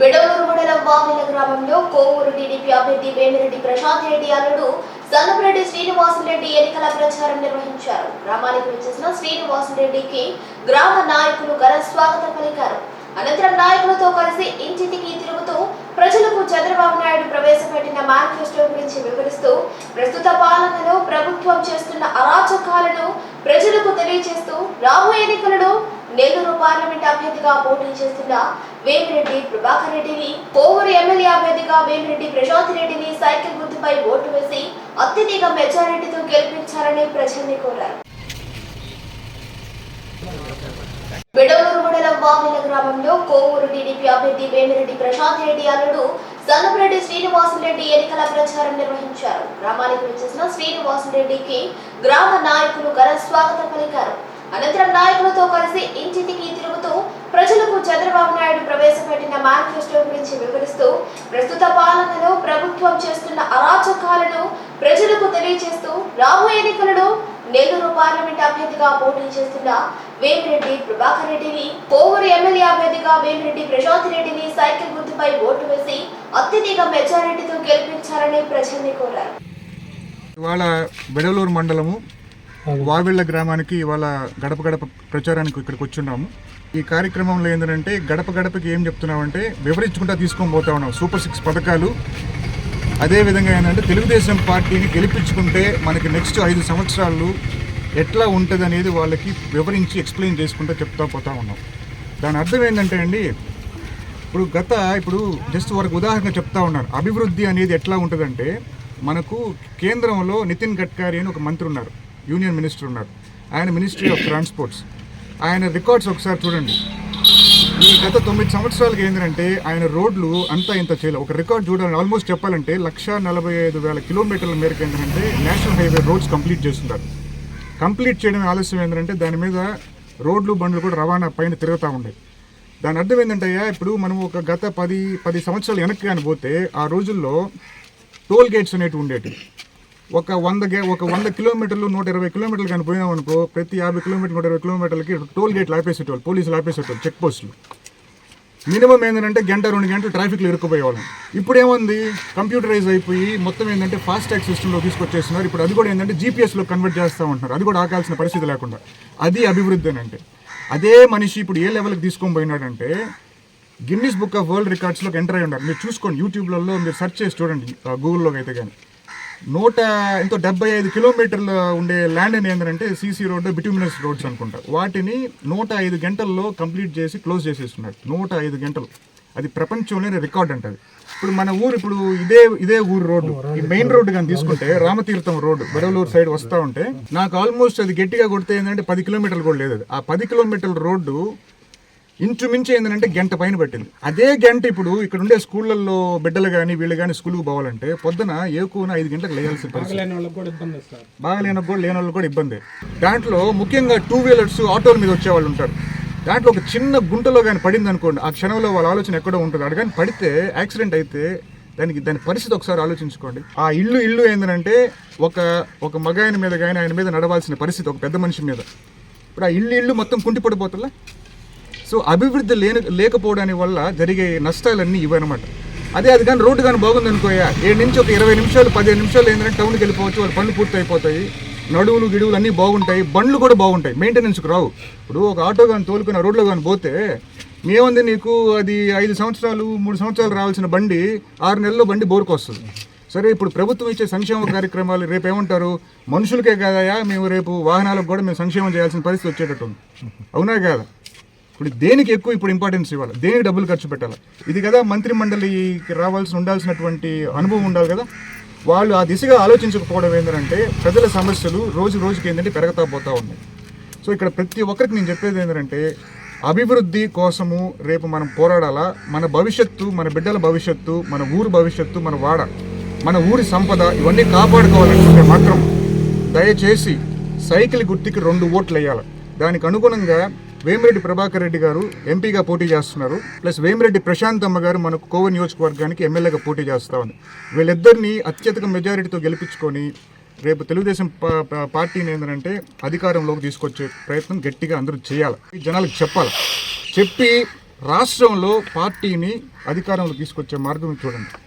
బిడవలూరు మండలం వామిల గ్రామంలో కోవూరు టీడీపీ అభ్యర్థి వేమిరెడ్డి ప్రశాంత్ రెడ్డి అల్లుడు సన్నపరెడ్డి శ్రీనివాసరెడ్డి ఎన్నికల ప్రచారం నిర్వహించారు. గ్రామానికి వచ్చేసిన శ్రీనివాసరెడ్డికి గ్రామ నాయకులు ఘన స్వాగతం పలికారు. అనంతరం నాయకులతో కలిసి ఇంటింటికి తిరుగుతూ ప్రజలకు చంద్రబాబు నాయుడు ప్రవేశపెట్టిన మేనిఫెస్టో గురించి వివరిస్తూ ప్రస్తుత పాలనలో ప్రభుత్వం చేస్తున్న అరాచకాలను ప్రజలకు తెలియజేస్తూ రాబోయే ఎన్నికలలో నెల్లూరు పార్లమెంట్ అభ్యర్థిగా పోటీ చేస్తున్న వేమిరెడ్డి ప్రభాకర్ రెడ్డిని కోవూరు ఎమ్మెల్యే అభ్యర్థిగా వేమిరెడ్డి ప్రశాంత్ రెడ్డిని సైకిల్ గుర్తుపై ఓటు వేసి అత్యధిక మెజారిటీతో గెలిపించాలని ప్రజల్ని కోరారు. బిడవలూరు మండలం వామిల గ్రామంలో కోవూరు టీడీపీ అభ్యర్థి వేమిరెడ్డి ప్రశాంత్ రెడ్డి అల్లుడు సన్నపరెడ్డి శ్రీనివాసరెడ్డి ఎన్నికల ప్రచారం నిర్వహించారు. గ్రామానికి వచ్చేసిన శ్రీనివాసరెడ్డికి గ్రామ నాయకులు ఘన స్వాగతం పలికారు. అనంతరం నాయకులతో కలిసి ఇంటింటికి తిరుగుతూ ప్రజలకు చంద్రబాబు నాయుడు ప్రవేశపెట్టిన మేనిఫెస్టో గురించి వివరిస్తూ ప్రస్తుత పాలనలో ప్రభుత్వం చేస్తున్న అరాచకాలను ప్రజలకు తెలియజేస్తూ రాబోయే ఎన్నికలలో నెల్లూరు పార్లమెంట్ అభ్యర్థిగా పోటీ చేస్తున్న వేమిరెడ్డి ప్రభాకర్ రెడ్డిని కోవూరు ఎమ్మెల్యే అభ్యర్థిగా వేమిరెడ్డి ప్రశాంత్ రెడ్డిని సైకిల్ గుర్తుపై ఓటు వేసి అత్యధిక మెజారిటీతో గెలిపించాలని ప్రజల్ని కోరారు. ఇవాళ బెడలూరు మండలము వావిళ్ళ గ్రామానికి ఇవాళ గడప గడప ప్రచారానికి ఇక్కడికి వచ్చున్నాము ఈ కార్యక్రమంలో ఏంటంటే గడప గడపకి ఏం చెప్తున్నామంటే వివరించుకుంటా తీసుకొని పోతా ఉన్నాం. సూపర్ సిక్స్ పథకాలు. అదేవిధంగా ఏంటంటే తెలుగుదేశం పార్టీని గెలిపించుకుంటే మనకి నెక్స్ట్ ఐదు సంవత్సరాలు ఎట్లా ఉంటుంది అనేది వాళ్ళకి వివరించి ఎక్స్ప్లెయిన్ చేసుకుంటూ చెప్తా పోతా ఉన్నాం. దాని అర్థం ఏంటంటే అండి ఇప్పుడు గత ఇప్పుడు జస్ట్ వారికి ఉదాహరణ చెప్తా ఉన్నారు. అభివృద్ధి అనేది ఎట్లా ఉంటుందంటే మనకు కేంద్రంలో నితిన్ గడ్కరీ అని ఒక మంత్రి ఉన్నారు. యూనియన్ మినిస్టర్ ఉన్నారు. ఆయన మినిస్ట్రీ ఆఫ్ ట్రాన్స్పోర్ట్స్. ఆయన రికార్డ్స్ ఒకసారి చూడండి. ఈ గత తొమ్మిది సంవత్సరాలకి ఏంటంటే ఆయన రోడ్లు అంతా ఇంత చేయలేదు ఒక రికార్డ్ చూడాలని ఆల్మోస్ట్ చెప్పాలంటే లక్ష నలభై ఐదు వేల కిలోమీటర్ల మేరకు ఏంటంటే నేషనల్ హైవే రోడ్స్ కంప్లీట్ చేస్తున్నారు. కంప్లీట్ చేయడం ఆలస్యం ఏంటంటే దాని మీద రోడ్లు బండ్లు కూడా రవాణా పైన తిరుగుతూ ఉండేవి దాని అర్థం ఏంటంటే ఇప్పుడు మనం ఒక గత పది పది సంవత్సరాలు వెనక్కి కానీ పోతే ఆ రోజుల్లో టోల్ గేట్స్ అనేటివి ఉండేవి ఒక వంద గే ఒక వంద కిలోమీటర్లు నూట ఇరవై కిలోమీటర్లు కానీ పోయినామనుకో ప్రతి యాభై కిలోమీటర్ నూట ఇరవై కిలోమీటర్లకి టోల్ గేట్లు ఆపేసేటోళ్ళు పోలీసులు ఆపేసేటోళ్ళు చెక్ పోస్టులు. మినిమం ఏంటంటే గంట రెండు గంటలు ట్రాఫిక్లో ఇరుక్కుపోయేవాళ్ళం. ఇప్పుడు ఏముంది కంప్యూటరైజ్ అయిపోయి మొత్తం ఏంటంటే ఫాస్ట్ ట్యాగ్ సిస్టంలో తీసుకొచ్చేస్తున్నారు. ఇప్పుడు అది కూడా ఏంటంటే జీపీఎస్లో కన్వర్ట్ చేస్తూ ఉంటున్నారు. అది కూడా ఆకాల్సిన పరిస్థితి లేకుండా. అది అభివృద్ధి అని అంటే అదే మనిషి ఇప్పుడు ఏ లెవెల్కి తీసుకొని పోయినాడంటే గిన్నిస్ బుక్ ఆఫ్ వరల్డ్ రికార్డ్స్లోకి ఎంటర్ అయి ఉన్నారు మీరు చూసుకోండి యూట్యూబ్లలో మీరు సెర్చ్ చేసి చూడండి గూగుల్లోకి అయితే కానీ నూట ఎంతో డెబ్బై ఐదు కిలోమీటర్లు ఉండే ల్యాండ్ అని ఏంటంటే సీసీ రోడ్ బిట్యూమినస్ రోడ్స్ అనుకుంటా. వాటిని నూట ఐదు గంటల్లో కంప్లీట్ చేసి క్లోజ్ చేసేస్తున్నారు. నూట ఐదు గంటలు. అది ప్రపంచంలోనే రికార్డ్ అంటది ఇప్పుడు మన ఊరు ఇప్పుడు ఇదే ఇదే ఊరు రోడ్డు. ఈ మెయిన్ రోడ్డు కానీ తీసుకుంటే రామతీర్థం రోడ్డు బెడవలూరు సైడ్ వస్తా ఉంటే నాకు ఆల్మోస్ట్ అది గట్టిగా కొడితే ఏంటంటే పది కిలోమీటర్లు కూడా లేదు. ఆ పది కిలోమీటర్ల రోడ్డు ఇంచుమించు ఏంటంటే గంట పైన పట్టింది. అదే గంట ఇప్పుడు ఇక్కడ ఉండే స్కూళ్ళల్లో బిడ్డలు కానీ వీళ్ళు కానీ స్కూల్కి పోవాలంటే పొద్దున ఏకున ఐదు గంటలకు లేయాల్సిన పరిస్థితి. బాగలేనప్పుడు కూడా లేని వాళ్ళు కూడా ఇబ్బంది. దాంట్లో ముఖ్యంగా టూ వీలర్స్ ఆటోల మీద వచ్చే వాళ్ళు ఉంటారు. దాంట్లో ఒక చిన్న గుంటలో కానీ పడింది అనుకోండి ఆ క్షణంలో వాళ్ళ ఆలోచన ఎక్కడో ఉంటుంది. అక్కడ కానీ పడితే యాక్సిడెంట్ అయితే దానికి దాని పరిస్థితి ఒకసారి ఆలోచించుకోండి. ఆ ఇల్లు ఇల్లు ఏంటంటే ఒక ఒక మగాయన మీద కానీ ఆయన మీద నడవాల్సిన పరిస్థితి ఒక పెద్ద మనిషి మీద. ఇప్పుడు ఆ ఇల్లు ఇల్లు మొత్తం కుంటిపడిపోతుందా? సో అభివృద్ధి లేని లేకపోవడానికి వల్ల జరిగే నష్టాలన్నీ ఇవన్నమాట అదే అది కానీ రోడ్డు కానీ బాగుంది అనుకోయా ఏడు నుంచి ఒక ఇరవై నిమిషాలు పదిహేను నిమిషాలు ఏంటంటే టౌన్కి వెళ్ళిపోవచ్చు వాళ్ళ పనులు పూర్తి అయిపోతాయి నడువులు గిడువులు అన్నీ బాగుంటాయి బండ్లు కూడా బాగుంటాయి. మెయింటెనెన్స్కి రావు. ఇప్పుడు ఒక ఆటో కానీ తోలుకున్న రోడ్లో కానీ పోతే ఏముంది నీకు? అది ఐదు సంవత్సరాలు మూడు సంవత్సరాలు రావాల్సిన బండి ఆరు నెలల్లో బండి బోరుకొస్తుంది. సరే ఇప్పుడు ప్రభుత్వం ఇచ్చే సంక్షేమ కార్యక్రమాలు రేపు ఏమంటారు మనుషులకే కాదయా మేము రేపు వాహనాలకు కూడా మేము సంక్షేమం చేయాల్సిన పరిస్థితి వచ్చేటట్టు అవునా కాదా? ఇప్పుడు దేనికి ఎక్కువ ఇప్పుడు ఇంపార్టెన్స్ ఇవ్వాలి? దేనికి డబ్బులు ఖర్చు పెట్టాలి? ఇది కదా మంత్రి మండలికి రావాల్సిన ఉండాల్సినటువంటి అనుభవం ఉండాలి కదా? వాళ్ళు ఆ దిశగా ఆలోచించకపోవడం ఏంటంటే ప్రజల సమస్యలు రోజు రోజుకి ఏంటంటే పెరగతా పోతూ ఉన్నాయి. సో ఇక్కడ ప్రతి ఒక్కరికి నేను చెప్పేది ఏంటంటే అభివృద్ధి కోసము రేపు మనం పోరాడాలా? మన భవిష్యత్తు మన బిడ్డల భవిష్యత్తు మన ఊరు భవిష్యత్తు మన వాడ మన ఊరి సంపద ఇవన్నీ కాపాడుకోవాలనుకుంటే మాత్రం దయచేసి సైకిల్ గుర్తుకి రెండు ఓట్లు వేయాలి. దానికి అనుగుణంగా వేమిరెడ్డి ప్రభాకర్ రెడ్డి గారు ఎంపీగా పోటీ చేస్తున్నారు. ప్లస్ వేమిరెడ్డి ప్రశాంత్ అమ్మ గారు మనకు కోవ నియోజకవర్గానికి ఎమ్మెల్యేగా పోటీ చేస్తా ఉంది. వీళ్ళిద్దరినీ అత్యధిక మెజారిటీతో గెలిపించుకొని రేపు తెలుగుదేశం పార్టీని ఏంటంటే అధికారంలోకి తీసుకొచ్చే ప్రయత్నం గట్టిగా అందరూ చేయాలి. జనాలకు చెప్పాలి. చెప్పి రాష్ట్రంలో పార్టీని అధికారంలో తీసుకొచ్చే మార్గం చూడండి.